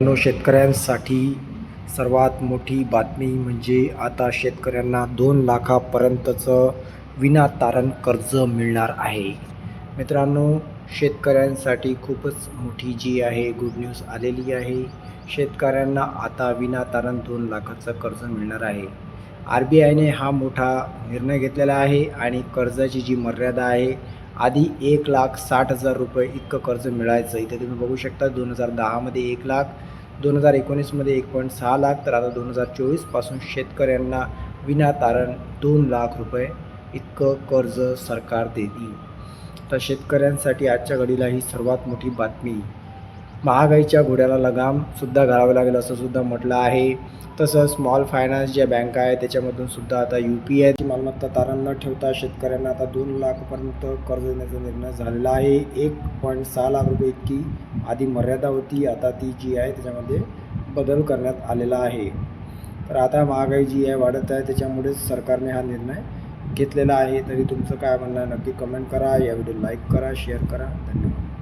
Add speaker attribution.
Speaker 1: No शेतकऱ्यांसाठी सर्वात मोठी बातमी म्हणजे आता शेतकऱ्यांना दोन लाखापर्यंतचं विना तारण कर्ज मिळणार आहे. मित्रांनो शेतकऱ्यांसाठी खूपच मोठी जी आहे गुड न्यूज आलेली आहे. शेतकऱ्यांना आता विना तारण दोन लाखाचं कर्ज मिळणार आहे. आर बी आयने हा मोठा निर्णय घेतलेला आहे आणि कर्जाची जी मर्यादा आहे आधी एक लाख साठ हजार रुपये इतकं कर्ज मिळायचं. इथे तुम्ही बघू शकता दोन हजार दहामध्ये एक लाख दोन हजार एकोणीसमध्ये एक पॉईंट सहा लाख तर आता दोन हजार चोवीसपासून शेतकऱ्यांना विनातारण दोन लाख रुपये इतकं कर्ज सरकार देतील तर शेतकऱ्यांसाठी आजच्या घडीला ही सर्वात मोठी बातमी. महागाईच्या घोड्याला लगामसुद्धा घालावं लागेल असं सुद्धा म्हटलं आहे. तसंच स्मॉल फायनान्स ज्या बँका आहे त्याच्यामधून सुद्धा आता यू पी आयची मालमत्ता तारण न ठेवता शेतकऱ्यांना आता दोन लाखपर्यंत कर्ज देण्याचा निर्णय झालेला आहे. एक पॉईंट सहा लाख रुपये इतकी आधी मर्यादा होती आता ती जी आहे त्याच्यामध्ये बदल करण्यात आलेला आहे. तर आता महागाई जी आहे वाढत आहे त्याच्यामुळेच सरकारने हा निर्णय घेतलेला आहे. तरी तुमचं काय म्हणणं आहे? नक्की कमेंट करा. या व्हिडिओ लाईक करा शेअर करा. धन्यवाद.